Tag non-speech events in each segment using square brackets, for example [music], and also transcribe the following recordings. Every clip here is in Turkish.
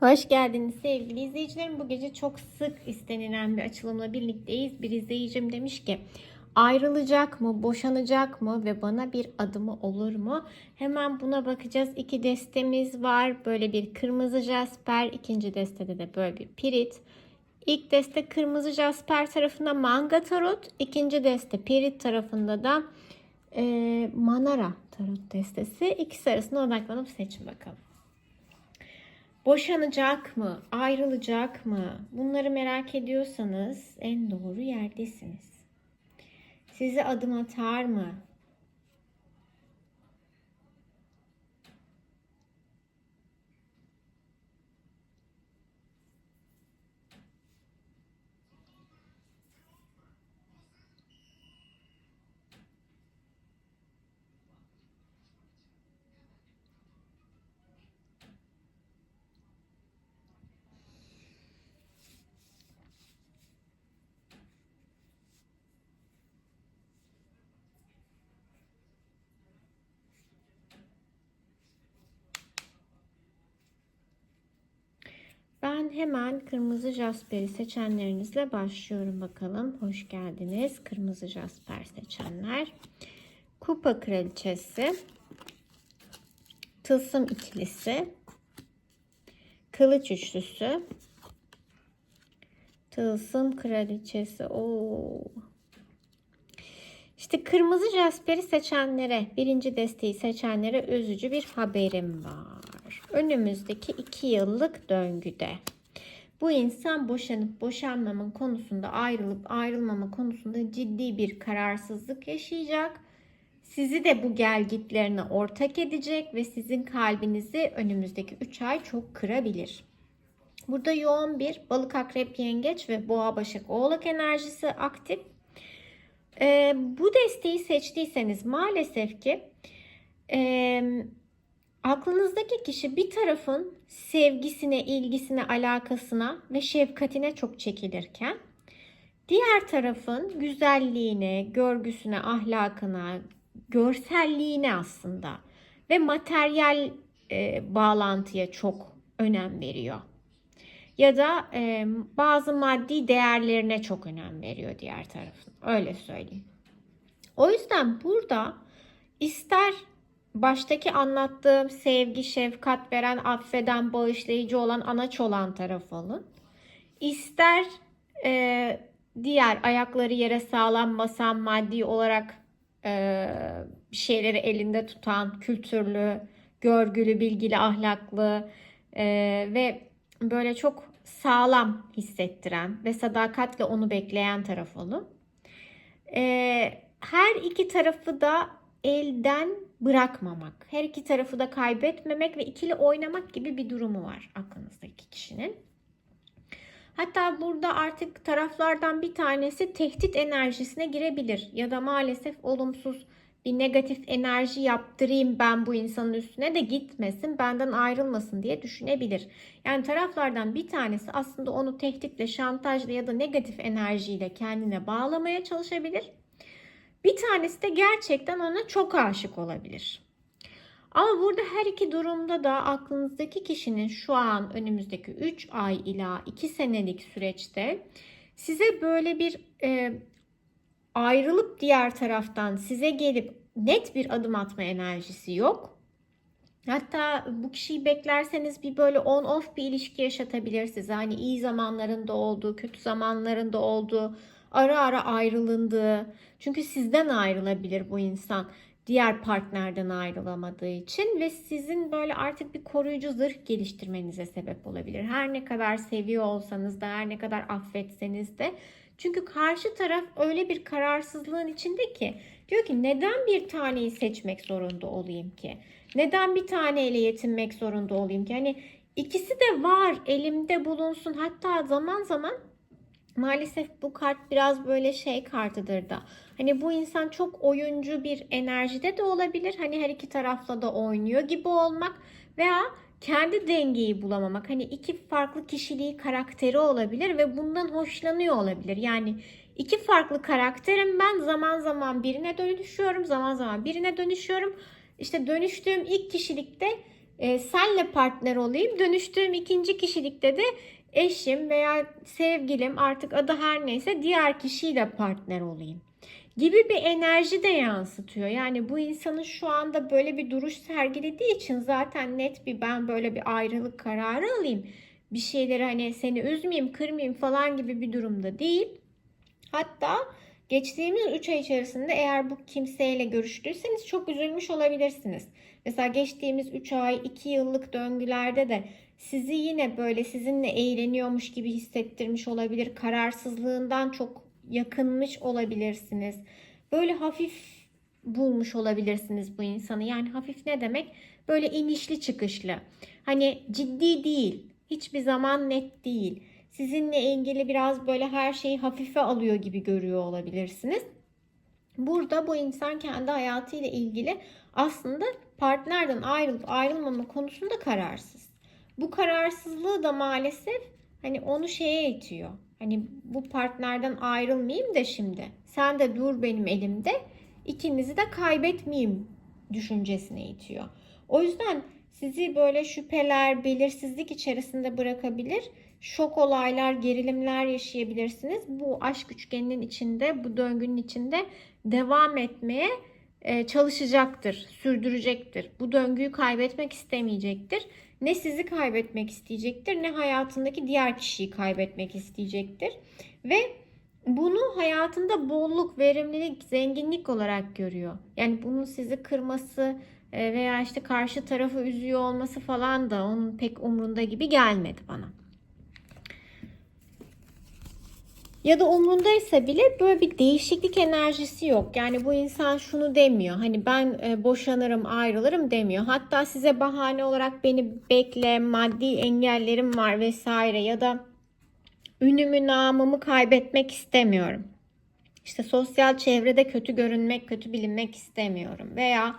Hoş geldiniz sevgili izleyicilerim. Bu gece çok sık istenilen bir açılımla birlikteyiz. Bir izleyicim demiş ki ayrılacak mı, boşanacak mı ve bana bir adımı olur mu? Hemen buna bakacağız. İki destemiz var. Böyle bir kırmızı jasper, ikinci destede de böyle bir pirit. İlk deste kırmızı jasper tarafında manga tarot, ikinci deste pirit tarafında da e, manara tarot destesi. İkisi arasında odaklanıp seçin bakalım. Boşanacak mı? Ayrılacak mı? Bunları merak ediyorsanız en doğru yerdesiniz. Size adım atar mı? Hemen kırmızı jasperi seçenlerinizle başlıyorum bakalım. Hoş geldiniz kırmızı jasper seçenler. Kupa kraliçesi, tılsım ikilisi, kılıç üçlüsü, tılsım kraliçesi. Oo. İşte kırmızı jasperi seçenlere, birinci desteği seçenlere özücü bir haberim var. Önümüzdeki iki yıllık döngüde bu insan boşanıp boşanmamın konusunda ayrılıp ayrılmama konusunda ciddi bir kararsızlık yaşayacak. Sizi de bu gelgitlerine ortak edecek ve sizin kalbinizi önümüzdeki 3 ay çok kırabilir. Burada yoğun bir balık, akrep, yengeç ve boğa, başak, oğlak enerjisi aktif. Ee, bu desteği seçtiyseniz maalesef ki e, aklınızdaki kişi bir tarafın sevgisine, ilgisine, alakasına ve şefkatine çok çekilirken diğer tarafın güzelliğine, görgüsüne, ahlakına, görselliğine aslında ve materyal e, bağlantıya çok önem veriyor. Ya da e, bazı maddi değerlerine çok önem veriyor diğer tarafın. Öyle söyleyeyim. O yüzden burada ister baştaki anlattığım sevgi, şefkat veren, affeden, bağışlayıcı olan, anaç olan taraf alın. İster e, diğer ayakları yere sağlam basan, maddi olarak e, bir şeyleri elinde tutan, kültürlü, görgülü, bilgili, ahlaklı e, ve böyle çok sağlam hissettiren ve sadakatle onu bekleyen taraf olun. E, her iki tarafı da elden bırakmamak, her iki tarafı da kaybetmemek ve ikili oynamak gibi bir durumu var aklınızdaki kişinin. Hatta burada artık taraflardan bir tanesi tehdit enerjisine girebilir ya da maalesef olumsuz bir negatif enerji yaptırayım ben bu insanın üstüne de gitmesin, benden ayrılmasın diye düşünebilir. Yani taraflardan bir tanesi aslında onu tehditle, şantajla ya da negatif enerjiyle kendine bağlamaya çalışabilir. Bir tanesi de gerçekten ona çok aşık olabilir. Ama burada her iki durumda da aklınızdaki kişinin şu an önümüzdeki 3 ay ila 2 senelik süreçte size böyle bir e, ayrılıp diğer taraftan size gelip net bir adım atma enerjisi yok. Hatta bu kişiyi beklerseniz bir böyle on off bir ilişki yaşatabilir size. Hani iyi zamanlarında olduğu, kötü zamanlarında olduğu, ara ara ayrılındığı. Çünkü sizden ayrılabilir bu insan diğer partnerden ayrılamadığı için ve sizin böyle artık bir koruyucu zırh geliştirmenize sebep olabilir. Her ne kadar seviyor olsanız da her ne kadar affetseniz de çünkü karşı taraf öyle bir kararsızlığın içinde ki diyor ki neden bir taneyi seçmek zorunda olayım ki? Neden bir taneyle yetinmek zorunda olayım ki? Hani ikisi de var elimde bulunsun hatta zaman zaman maalesef bu kart biraz böyle şey kartıdır da. Hani bu insan çok oyuncu bir enerjide de olabilir. Hani her iki tarafla da oynuyor gibi olmak veya kendi dengeyi bulamamak. Hani iki farklı kişiliği, karakteri olabilir ve bundan hoşlanıyor olabilir. Yani iki farklı karakterim ben zaman zaman birine dönüşüyorum, zaman zaman birine dönüşüyorum. İşte dönüştüğüm ilk kişilikte e, senle partner olayım. Dönüştüğüm ikinci kişilikte de eşim veya sevgilim artık adı her neyse diğer kişiyle partner olayım gibi bir enerji de yansıtıyor. Yani bu insanın şu anda böyle bir duruş sergilediği için zaten net bir ben böyle bir ayrılık kararı alayım. Bir şeyleri hani seni üzmeyeyim, kırmayayım falan gibi bir durumda değil. Hatta geçtiğimiz 3 ay içerisinde eğer bu kimseyle görüştüyseniz çok üzülmüş olabilirsiniz. Mesela geçtiğimiz 3 ay, 2 yıllık döngülerde de sizi yine böyle sizinle eğleniyormuş gibi hissettirmiş olabilir. Kararsızlığından çok yakınmış olabilirsiniz. Böyle hafif bulmuş olabilirsiniz bu insanı. Yani hafif ne demek? Böyle inişli çıkışlı. Hani ciddi değil. Hiçbir zaman net değil. Sizinle ilgili biraz böyle her şeyi hafife alıyor gibi görüyor olabilirsiniz. Burada bu insan kendi hayatıyla ilgili aslında partnerden ayrılıp ayrılmama konusunda kararsız. Bu kararsızlığı da maalesef hani onu şeye itiyor. Hani bu partnerden ayrılmayayım da şimdi. Sen de dur benim elimde. İkinizi de kaybetmeyeyim düşüncesine itiyor. O yüzden sizi böyle şüpheler, belirsizlik içerisinde bırakabilir. Şok olaylar, gerilimler yaşayabilirsiniz. Bu aşk üçgeninin içinde, bu döngünün içinde devam etmeye çalışacaktır, sürdürecektir. Bu döngüyü kaybetmek istemeyecektir. Ne sizi kaybetmek isteyecektir, ne hayatındaki diğer kişiyi kaybetmek isteyecektir. Ve bunu hayatında bolluk, verimlilik, zenginlik olarak görüyor. Yani bunun sizi kırması e, veya işte karşı tarafı üzüyor olması falan da onun pek umrunda gibi gelmedi bana. Ya da umrundaysa bile böyle bir değişiklik enerjisi yok. Yani bu insan şunu demiyor. Hani ben e, boşanırım, ayrılırım demiyor. Hatta size bahane olarak beni bekle, maddi engellerim var vesaire ya da ünümü, namımı kaybetmek istemiyorum. İşte sosyal çevrede kötü görünmek, kötü bilinmek istemiyorum. Veya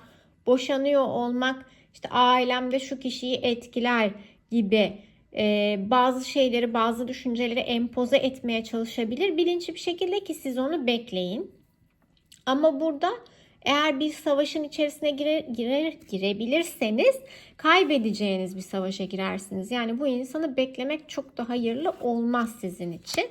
boşanıyor olmak işte ailemde şu kişiyi etkiler gibi e, bazı şeyleri, bazı düşünceleri empoze etmeye çalışabilir. Bilinçli bir şekilde ki siz onu bekleyin. Ama burada eğer bir savaşın içerisine girer, girer, girebilirseniz kaybedeceğiniz bir savaşa girersiniz. Yani bu insanı beklemek çok da hayırlı olmaz sizin için.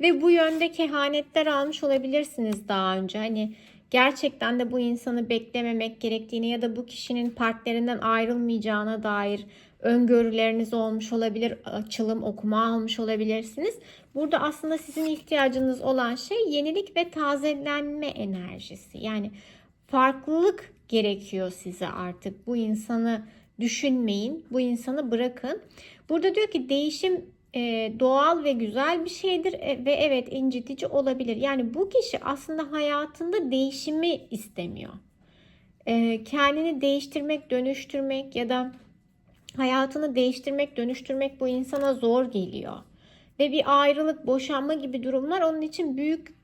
Ve bu yönde kehanetler almış olabilirsiniz daha önce. Hani gerçekten de bu insanı beklememek gerektiğini ya da bu kişinin partnerinden ayrılmayacağına dair öngörüleriniz olmuş olabilir, açılım, okuma almış olabilirsiniz. Burada aslında sizin ihtiyacınız olan şey yenilik ve tazelenme enerjisi. Yani farklılık gerekiyor size artık. Bu insanı düşünmeyin, bu insanı bırakın. Burada diyor ki değişim e, doğal ve güzel bir şeydir e, ve evet incitici olabilir. Yani bu kişi aslında hayatında değişimi istemiyor. E, kendini değiştirmek, dönüştürmek ya da hayatını değiştirmek, dönüştürmek bu insana zor geliyor. Ve bir ayrılık, boşanma gibi durumlar onun için büyük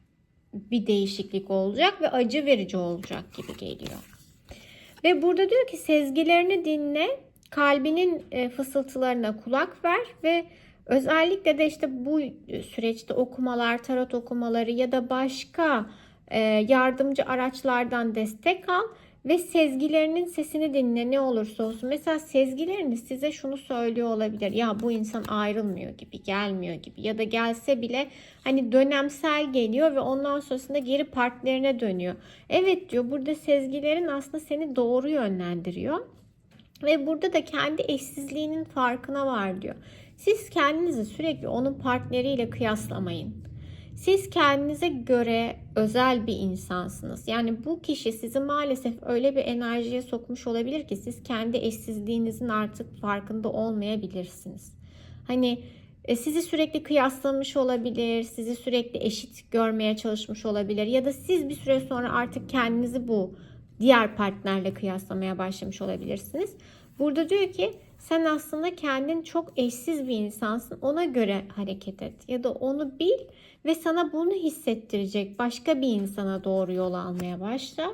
bir değişiklik olacak ve acı verici olacak gibi geliyor. Ve burada diyor ki sezgilerini dinle, kalbinin e, fısıltılarına kulak ver ve özellikle de işte bu süreçte okumalar, tarot okumaları ya da başka e, yardımcı araçlardan destek al ve sezgilerinin sesini dinle ne olursa olsun. Mesela sezgileriniz size şunu söylüyor olabilir. Ya bu insan ayrılmıyor gibi, gelmiyor gibi ya da gelse bile hani dönemsel geliyor ve ondan sonrasında geri partnerine dönüyor. Evet diyor burada sezgilerin aslında seni doğru yönlendiriyor. Ve burada da kendi eşsizliğinin farkına var diyor. Siz kendinizi sürekli onun partneriyle kıyaslamayın. Siz kendinize göre özel bir insansınız. Yani bu kişi sizi maalesef öyle bir enerjiye sokmuş olabilir ki siz kendi eşsizliğinizin artık farkında olmayabilirsiniz. Hani e, sizi sürekli kıyaslamış olabilir, sizi sürekli eşit görmeye çalışmış olabilir ya da siz bir süre sonra artık kendinizi bu diğer partnerle kıyaslamaya başlamış olabilirsiniz. Burada diyor ki sen aslında kendin çok eşsiz bir insansın. Ona göre hareket et ya da onu bil ve sana bunu hissettirecek başka bir insana doğru yol almaya başla.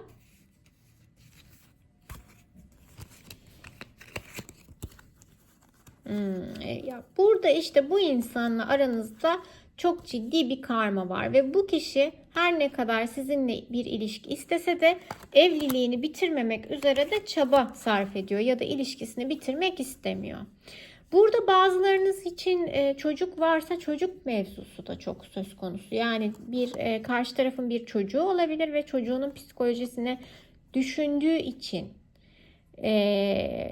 Hmm, e, ya burada işte bu insanla aranızda çok ciddi bir karma var ve bu kişi her ne kadar sizinle bir ilişki istese de evliliğini bitirmemek üzere de çaba sarf ediyor ya da ilişkisini bitirmek istemiyor. Burada bazılarınız için e, çocuk varsa çocuk mevzusu da çok söz konusu. Yani bir e, karşı tarafın bir çocuğu olabilir ve çocuğunun psikolojisini düşündüğü için e,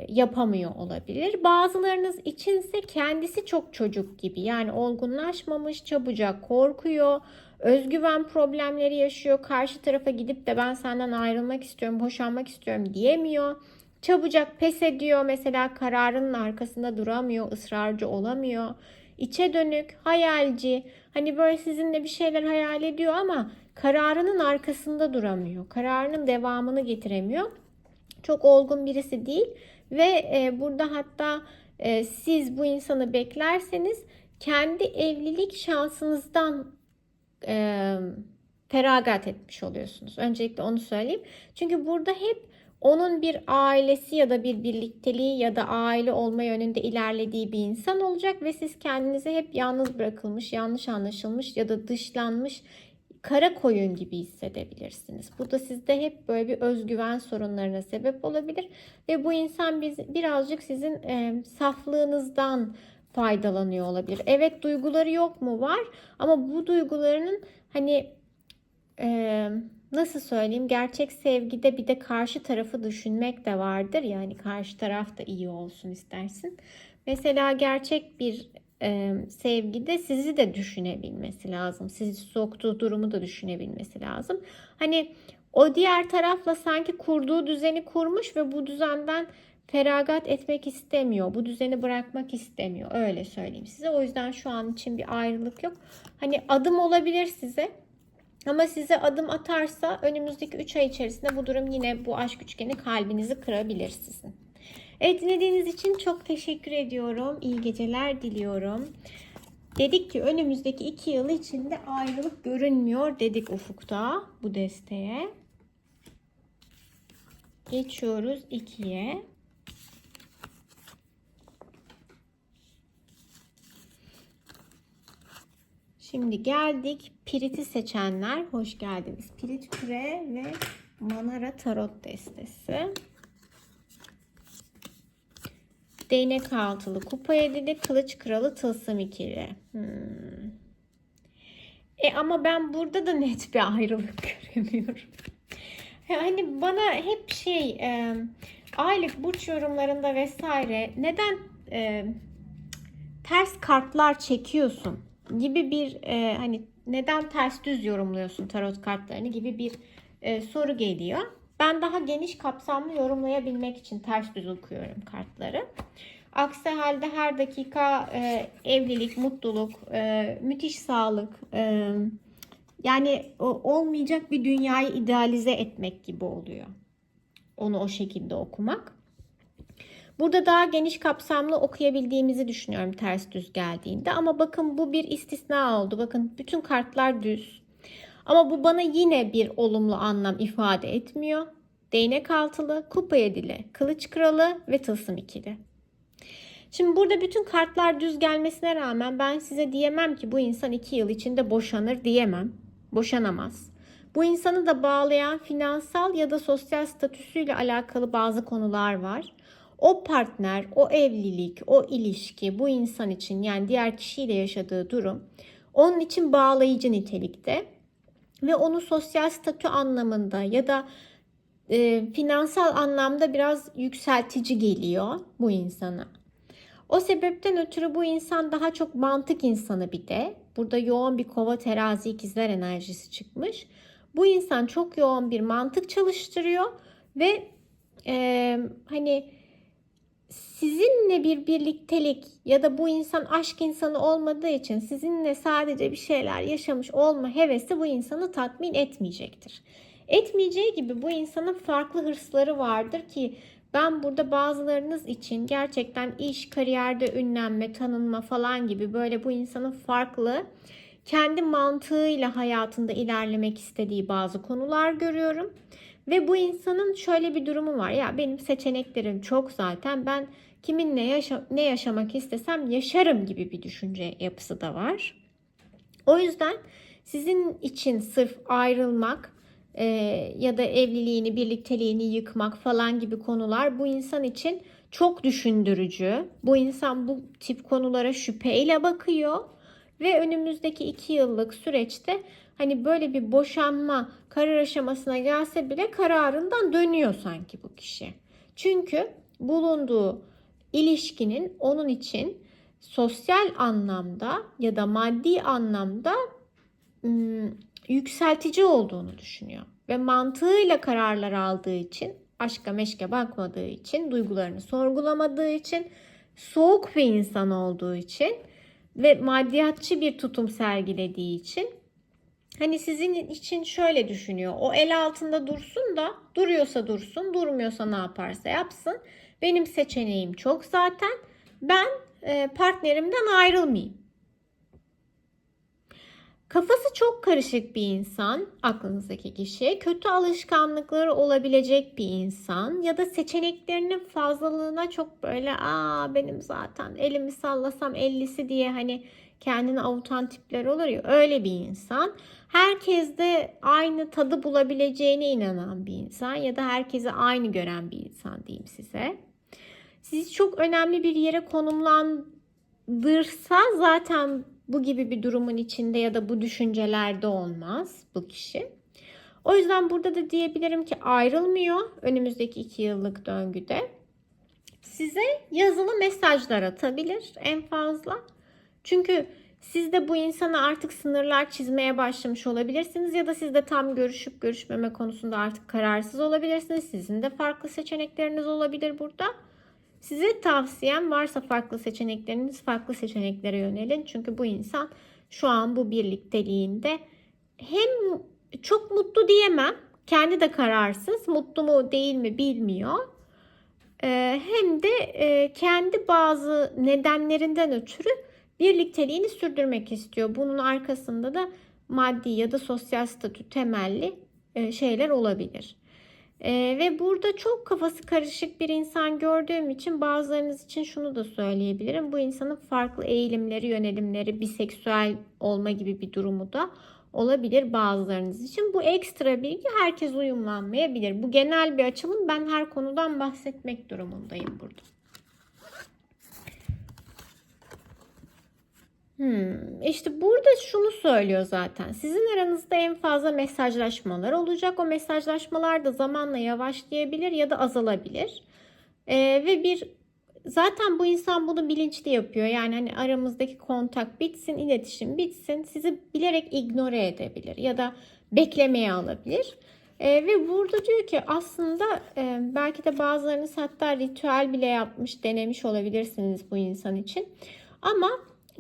yapamıyor olabilir. Bazılarınız içinse kendisi çok çocuk gibi. Yani olgunlaşmamış, çabucak korkuyor, özgüven problemleri yaşıyor. Karşı tarafa gidip de ben senden ayrılmak istiyorum, boşanmak istiyorum diyemiyor. Çabucak pes ediyor. Mesela kararının arkasında duramıyor, ısrarcı olamıyor. İçe dönük, hayalci. Hani böyle sizinle bir şeyler hayal ediyor ama kararının arkasında duramıyor. Kararının devamını getiremiyor. Çok olgun birisi değil ve e, burada hatta e, siz bu insanı beklerseniz kendi evlilik şansınızdan e, feragat etmiş oluyorsunuz. Öncelikle onu söyleyeyim. Çünkü burada hep onun bir ailesi ya da bir birlikteliği ya da aile olma yönünde ilerlediği bir insan olacak ve siz kendinizi hep yalnız bırakılmış, yanlış anlaşılmış ya da dışlanmış kara koyun gibi hissedebilirsiniz. Bu da sizde hep böyle bir özgüven sorunlarına sebep olabilir ve bu insan biz birazcık sizin e, saflığınızdan faydalanıyor olabilir. Evet duyguları yok mu? Var ama bu duygularının hani e, nasıl söyleyeyim gerçek sevgide bir de karşı tarafı düşünmek de vardır. Yani karşı taraf da iyi olsun istersin. Mesela gerçek bir sevgide sizi de düşünebilmesi lazım. Sizi soktuğu durumu da düşünebilmesi lazım. Hani o diğer tarafla sanki kurduğu düzeni kurmuş ve bu düzenden feragat etmek istemiyor. Bu düzeni bırakmak istemiyor. Öyle söyleyeyim size. O yüzden şu an için bir ayrılık yok. Hani adım olabilir size. Ama size adım atarsa önümüzdeki 3 ay içerisinde bu durum yine bu aşk üçgeni kalbinizi kırabilir sizin. Evet dinlediğiniz için çok teşekkür ediyorum. İyi geceler diliyorum. Dedik ki önümüzdeki 2 yıl içinde ayrılık görünmüyor dedik ufukta bu desteğe. Geçiyoruz 2'ye. Şimdi geldik Pirit'i seçenler. Hoş geldiniz. Pirit Küre ve Manara Tarot destesi. Değnek altılı, kupa yedili, kılıç kralı, tılsım ikili. Hmm. E ama ben burada da net bir ayrılık [laughs] göremiyorum. Hani bana hep şey e, aylık burç yorumlarında vesaire neden e, ters kartlar çekiyorsun gibi bir e, hani neden ters düz yorumluyorsun tarot kartlarını gibi bir e, soru geliyor. Ben daha geniş kapsamlı yorumlayabilmek için ters düz okuyorum kartları. Aksi halde her dakika e, evlilik, mutluluk, e, müthiş sağlık, e, yani o, olmayacak bir dünyayı idealize etmek gibi oluyor. Onu o şekilde okumak. Burada daha geniş kapsamlı okuyabildiğimizi düşünüyorum ters düz geldiğinde. Ama bakın bu bir istisna oldu. Bakın bütün kartlar düz. Ama bu bana yine bir olumlu anlam ifade etmiyor. Değnek altılı, kupa yedili, kılıç kralı ve tılsım ikili. Şimdi burada bütün kartlar düz gelmesine rağmen ben size diyemem ki bu insan iki yıl içinde boşanır diyemem. Boşanamaz. Bu insanı da bağlayan finansal ya da sosyal statüsüyle alakalı bazı konular var. O partner, o evlilik, o ilişki bu insan için yani diğer kişiyle yaşadığı durum onun için bağlayıcı nitelikte ve onu sosyal statü anlamında ya da e, finansal anlamda biraz yükseltici geliyor bu insana. O sebepten ötürü bu insan daha çok mantık insanı bir de. Burada yoğun bir kova terazi ikizler enerjisi çıkmış. Bu insan çok yoğun bir mantık çalıştırıyor ve e, hani sizinle bir birliktelik ya da bu insan aşk insanı olmadığı için sizinle sadece bir şeyler yaşamış olma hevesi bu insanı tatmin etmeyecektir. Etmeyeceği gibi bu insanın farklı hırsları vardır ki ben burada bazılarınız için gerçekten iş, kariyerde ünlenme, tanınma falan gibi böyle bu insanın farklı kendi mantığıyla hayatında ilerlemek istediği bazı konular görüyorum. Ve bu insanın şöyle bir durumu var. Ya benim seçeneklerim çok zaten. Ben kiminle yaşa ne yaşamak istesem yaşarım gibi bir düşünce yapısı da var. O yüzden sizin için sırf ayrılmak e, ya da evliliğini, birlikteliğini yıkmak falan gibi konular bu insan için çok düşündürücü. Bu insan bu tip konulara şüpheyle bakıyor ve önümüzdeki iki yıllık süreçte hani böyle bir boşanma karar aşamasına gelse bile kararından dönüyor sanki bu kişi. Çünkü bulunduğu ilişkinin onun için sosyal anlamda ya da maddi anlamda yükseltici olduğunu düşünüyor. Ve mantığıyla kararlar aldığı için, aşka meşke bakmadığı için, duygularını sorgulamadığı için, soğuk bir insan olduğu için ve maddiyatçı bir tutum sergilediği için hani sizin için şöyle düşünüyor. O el altında dursun da duruyorsa dursun, durmuyorsa ne yaparsa yapsın. Benim seçeneğim çok zaten. Ben e, partnerimden ayrılmayayım. Kafası çok karışık bir insan aklınızdaki kişi. Kötü alışkanlıkları olabilecek bir insan ya da seçeneklerinin fazlalığına çok böyle aa benim zaten elimi sallasam ellisi diye hani kendini avutan tipler olur ya öyle bir insan. Herkeste aynı tadı bulabileceğine inanan bir insan ya da herkese aynı gören bir insan diyeyim size. Sizi çok önemli bir yere konumlandırsa zaten bu gibi bir durumun içinde ya da bu düşüncelerde olmaz bu kişi. O yüzden burada da diyebilirim ki ayrılmıyor önümüzdeki iki yıllık döngüde. Size yazılı mesajlar atabilir en fazla. Çünkü siz de bu insana artık sınırlar çizmeye başlamış olabilirsiniz ya da siz de tam görüşüp görüşmeme konusunda artık kararsız olabilirsiniz. Sizin de farklı seçenekleriniz olabilir burada. Size tavsiyem varsa farklı seçenekleriniz farklı seçeneklere yönelin. Çünkü bu insan şu an bu birlikteliğinde hem çok mutlu diyemem. Kendi de kararsız. Mutlu mu değil mi bilmiyor. Ee, hem de e, kendi bazı nedenlerinden ötürü birlikteliğini sürdürmek istiyor. Bunun arkasında da maddi ya da sosyal statü temelli e, şeyler olabilir. Ee, ve burada çok kafası karışık bir insan gördüğüm için bazılarınız için şunu da söyleyebilirim. Bu insanın farklı eğilimleri, yönelimleri, biseksüel olma gibi bir durumu da olabilir bazılarınız için. Bu ekstra bilgi herkes uyumlanmayabilir. Bu genel bir açılım. Ben her konudan bahsetmek durumundayım burada. Hmm, işte burada şunu söylüyor zaten. Sizin aranızda en fazla mesajlaşmalar olacak. O mesajlaşmalar da zamanla yavaşlayabilir ya da azalabilir. Ee, ve bir zaten bu insan bunu bilinçli yapıyor. Yani hani aramızdaki kontak bitsin, iletişim bitsin. Sizi bilerek ignore edebilir ya da beklemeye alabilir. Ee, ve burada diyor ki aslında e, belki de bazılarınız hatta ritüel bile yapmış, denemiş olabilirsiniz bu insan için. Ama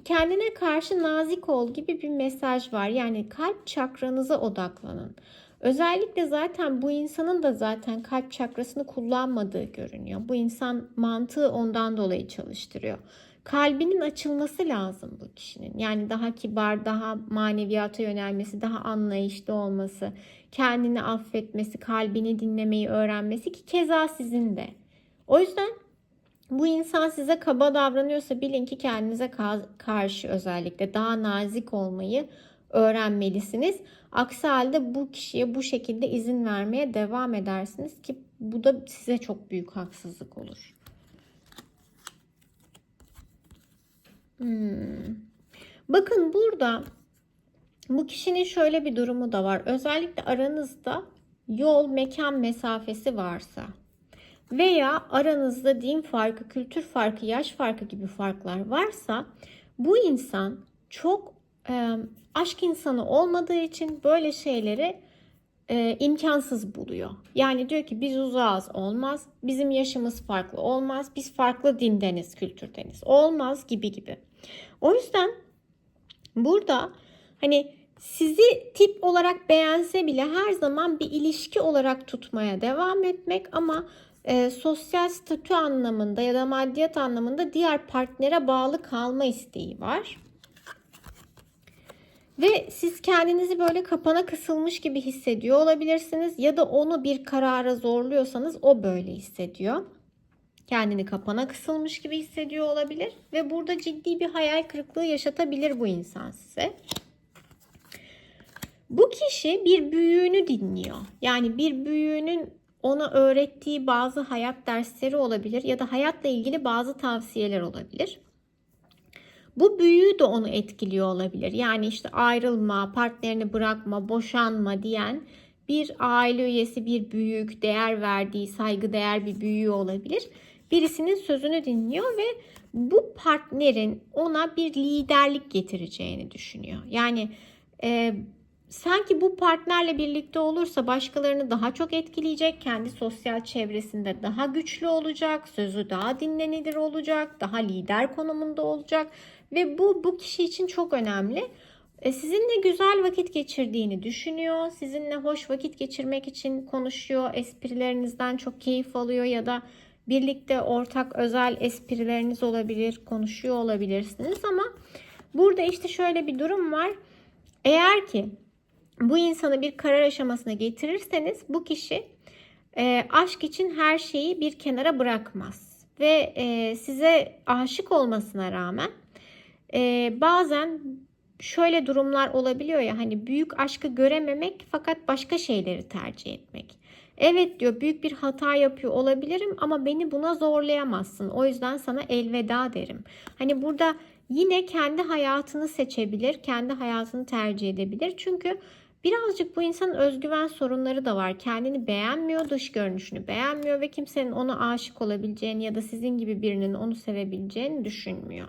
kendine karşı nazik ol gibi bir mesaj var. Yani kalp çakranıza odaklanın. Özellikle zaten bu insanın da zaten kalp çakrasını kullanmadığı görünüyor. Bu insan mantığı ondan dolayı çalıştırıyor. Kalbinin açılması lazım bu kişinin. Yani daha kibar, daha maneviyata yönelmesi, daha anlayışlı olması, kendini affetmesi, kalbini dinlemeyi öğrenmesi ki keza sizin de. O yüzden bu insan size kaba davranıyorsa bilin ki kendinize karşı özellikle daha nazik olmayı öğrenmelisiniz. Aksi halde bu kişiye bu şekilde izin vermeye devam edersiniz ki bu da size çok büyük haksızlık olur. Hmm. Bakın burada bu kişinin şöyle bir durumu da var. Özellikle aranızda yol, mekan mesafesi varsa veya aranızda din farkı, kültür farkı, yaş farkı gibi farklar varsa bu insan çok e, aşk insanı olmadığı için böyle şeyleri e, imkansız buluyor. Yani diyor ki biz uzağız olmaz, bizim yaşımız farklı olmaz, biz farklı dindeniz, kültürdeniz olmaz gibi gibi. O yüzden burada hani sizi tip olarak beğense bile her zaman bir ilişki olarak tutmaya devam etmek ama e, sosyal statü anlamında ya da maddiyat anlamında diğer partnere bağlı kalma isteği var. Ve siz kendinizi böyle kapana kısılmış gibi hissediyor olabilirsiniz ya da onu bir karara zorluyorsanız o böyle hissediyor. Kendini kapana kısılmış gibi hissediyor olabilir ve burada ciddi bir hayal kırıklığı yaşatabilir bu insan size. Bu kişi bir büyüğünü dinliyor. Yani bir büyüğünün ona öğrettiği bazı hayat dersleri olabilir ya da hayatla ilgili bazı tavsiyeler olabilir. Bu büyüğü de onu etkiliyor olabilir. Yani işte ayrılma, partnerini bırakma, boşanma diyen bir aile üyesi, bir büyük, değer verdiği, saygı değer bir büyüğü olabilir. Birisinin sözünü dinliyor ve bu partnerin ona bir liderlik getireceğini düşünüyor. Yani e, sanki bu partnerle birlikte olursa başkalarını daha çok etkileyecek, kendi sosyal çevresinde daha güçlü olacak, sözü daha dinlenilir olacak, daha lider konumunda olacak ve bu bu kişi için çok önemli. E, Sizinle güzel vakit geçirdiğini düşünüyor. Sizinle hoş vakit geçirmek için konuşuyor. Esprilerinizden çok keyif alıyor ya da birlikte ortak özel esprileriniz olabilir, konuşuyor olabilirsiniz ama burada işte şöyle bir durum var. Eğer ki bu insanı bir karar aşamasına getirirseniz bu kişi e, aşk için her şeyi bir kenara bırakmaz ve e, size aşık olmasına rağmen e, bazen şöyle durumlar olabiliyor ya hani büyük aşkı görememek fakat başka şeyleri tercih etmek. Evet diyor büyük bir hata yapıyor olabilirim ama beni buna zorlayamazsın. O yüzden sana elveda derim. Hani burada yine kendi hayatını seçebilir, kendi hayatını tercih edebilir. Çünkü birazcık bu insanın özgüven sorunları da var. Kendini beğenmiyor, dış görünüşünü beğenmiyor ve kimsenin ona aşık olabileceğini ya da sizin gibi birinin onu sevebileceğini düşünmüyor.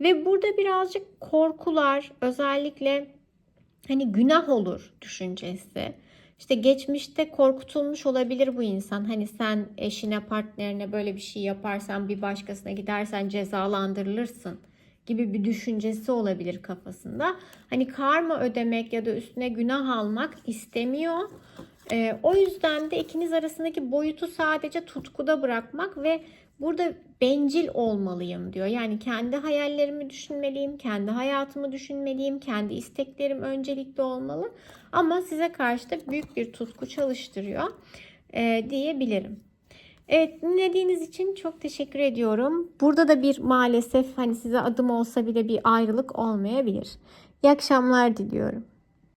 Ve burada birazcık korkular özellikle hani günah olur düşüncesi. İşte geçmişte korkutulmuş olabilir bu insan. Hani sen eşine, partnerine böyle bir şey yaparsan, bir başkasına gidersen cezalandırılırsın gibi bir düşüncesi olabilir kafasında. Hani karma ödemek ya da üstüne günah almak istemiyor. Ee, o yüzden de ikiniz arasındaki boyutu sadece tutkuda bırakmak ve burada bencil olmalıyım diyor. Yani kendi hayallerimi düşünmeliyim, kendi hayatımı düşünmeliyim, kendi isteklerim öncelikli olmalı. Ama size karşı da büyük bir tutku çalıştırıyor e, diyebilirim. Evet dinlediğiniz için çok teşekkür ediyorum. Burada da bir maalesef hani size adım olsa bile bir ayrılık olmayabilir. İyi akşamlar diliyorum.